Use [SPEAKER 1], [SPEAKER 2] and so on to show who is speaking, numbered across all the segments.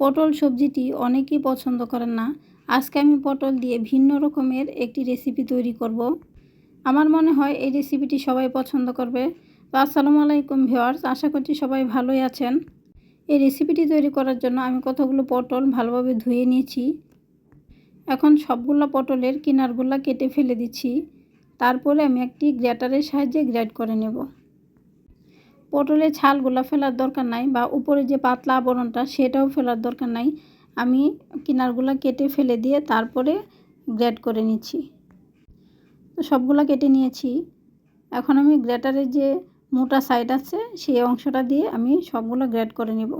[SPEAKER 1] পটল সবজিটি অনেকেই পছন্দ করেন না। আজকে আমি পটল দিয়ে ভিন্ন রকমের একটি রেসিপি তৈরি করব। আমার মনে হয় এই রেসিপিটি সবাই পছন্দ করবে। তো আসসালামু আলাইকুম ভিওয়ার্স আশা করছি সবাই ভালোই আছেন। এই রেসিপিটি তৈরি করার জন্য আমি কতগুলো পটল ভালোভাবে ধুয়ে নিয়েছি। এখন সবগুলো পটলের কিনারগুলো কেটে ফেলে দিচ্ছি। তারপরে আমি একটি গ্রেটারের সাহায্যে গ্রেড করে নেব। পটলের ছালগুলো ফেলার দরকার নাই বা উপরে যে পাতলা আবরণটা সেটাও ফেলার দরকার নাই। আমি কিনারগুলো কেটে ফেলে দিয়ে তারপরে গ্রেড করে নিচ্ছি। তো সবগুলো কেটে নিয়েছি। এখন আমি গ্রেটারের যে মোটা সাইড আছে সেই অংশটা দিয়ে আমি সবগুলো গ্রেড করে নেব।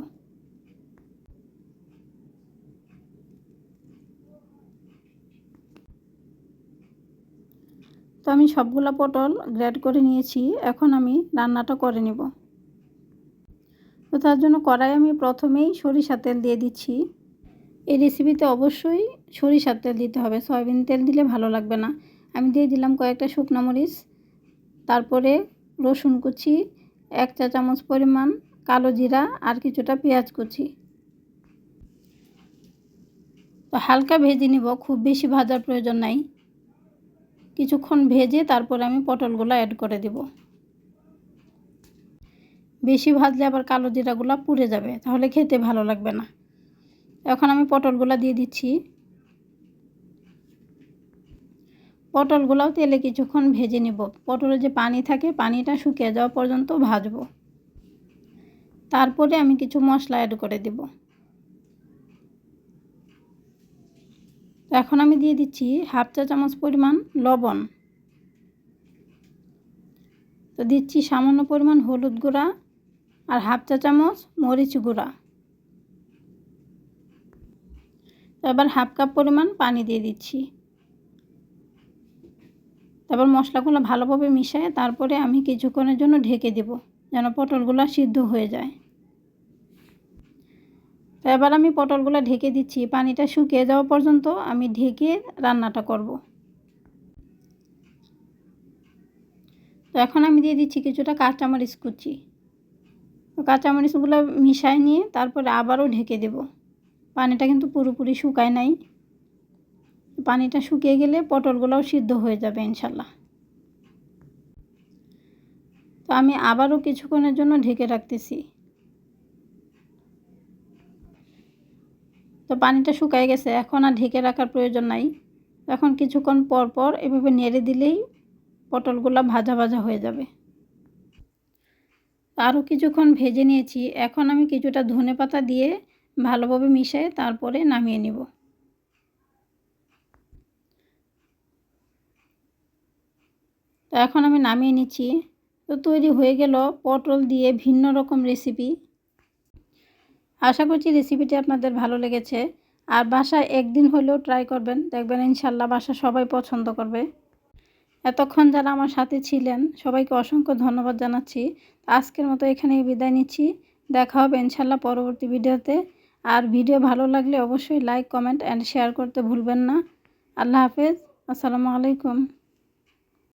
[SPEAKER 1] তো আমি সবগুলো পটল গ্রেড করে নিয়েছি। এখন আমি রান্নাটা করে নেব। তো তার জন্য কড়াই আমি প্রথমেই সরিষার তেল দিয়ে দিচ্ছি। এই রেসিপিতে অবশ্যই সরিষার তেল দিতে হবে। সয়াবিন তেল দিলে ভালো লাগবে না। আমি দিয়ে দিলাম কয়েকটা শুকনো মরিচ, তারপরে রসুন কুচি, এক চা চামচ পরিমাণ কালো জিরা আর কিছুটা পেঁয়াজ কুচি। তো হালকা ভেজে নিব, খুব বেশি ভাজার প্রয়োজন নাই। কিছুক্ষণ ভেজে তারপরে আমি পটলগুলো অ্যাড করে দেব। বেশি ভাজলে আবার কালো জিরাগুলো পুড়ে যাবে, তাহলে খেতে ভালো লাগবে না। এখন আমি পটলগুলো দিয়ে দিচ্ছি। পটলগুলোও তেলে কিছুক্ষণ ভেজে নিব। পটলের যে পানি থাকে, পানিটা শুকিয়ে যাওয়া পর্যন্ত ভাজবো। তারপরে আমি কিছু মশলা অ্যাড করে দেব। এখন আমি দিয়ে দিচ্ছি হাফ চা চামচ পরিমাণ লবণ। তো দিচ্ছি সামান্য পরিমাণ হলুদ গুঁড়া আর হাফ চা চামচ মরিচ গুঁড়া। এবার হাফ কাপ পরিমাণ পানি দিয়ে দিচ্ছি। তারপর মশলাগুলো ভালোভাবে মিশায় তারপরে আমি কিছুক্ষণের জন্য ঢেকে দেব, যেন পটলগুলো সিদ্ধ হয়ে যায়। তো এবার আমি পটলগুলো ঢেকে দিচ্ছি। পানিটা শুকিয়ে যাওয়া পর্যন্ত আমি ঢেকে রান্নাটা করব। তো এখন আমি দিয়ে দিচ্ছি কিছুটা কাঁচামরিচ কুচি। কাঁচামরিচগুলো মিশাই নিয়ে তারপরে আবারও ঢেকে দেব। পানিটা কিন্তু পুরোপুরি শুকায় নাই। পানিটা শুকিয়ে গেলে পটলগুলোও সিদ্ধ হয়ে যাবে ইনশাল্লাহ তো আমি আবারও কিছুক্ষণের জন্য ঢেকে রাখতেছি। তো পানিটা শুকায় গেছে, এখন আর ঢেকে রাখার প্রয়োজন নাই। এখন কিছুক্ষণ পর পর এভাবে নেড়ে দিলেই পটলগুলো ভাজা ভাজা হয়ে যাবে। আরও কিছুক্ষণ ভেজে নিয়েছি। এখন আমি কিছুটা ধনে পাতা দিয়ে ভালোভাবে মিশিয়ে তারপরে নামিয়ে নিব। তো এখন আমি নামিয়ে নিচ্ছি। তো তৈরি হয়ে গেল পটল দিয়ে ভিন্ন রকম রেসিপি আশা করছি রেসিপিটি আপনাদের ভালো লেগেছে। আর বাসায় একদিন হলেও ট্রাই করবেন। দেখবেন ইনশাল্লাহ বাসা সবাই পছন্দ করবে। এতক্ষণ যারা আমার সাথে ছিলেন, সবাইকে অসংখ্য ধন্যবাদ জানাচ্ছি। আজকের মতো এখানেই বিদায় নিচ্ছি। দেখা হবে ইনশাল্লাহ পরবর্তী ভিডিওতে। আর ভিডিও ভালো লাগলে অবশ্যই লাইক, কমেন্ট অ্যান্ড শেয়ার করতে ভুলবেন না। আল্লাহ হাফেজ। আসসালামু আলাইকুম।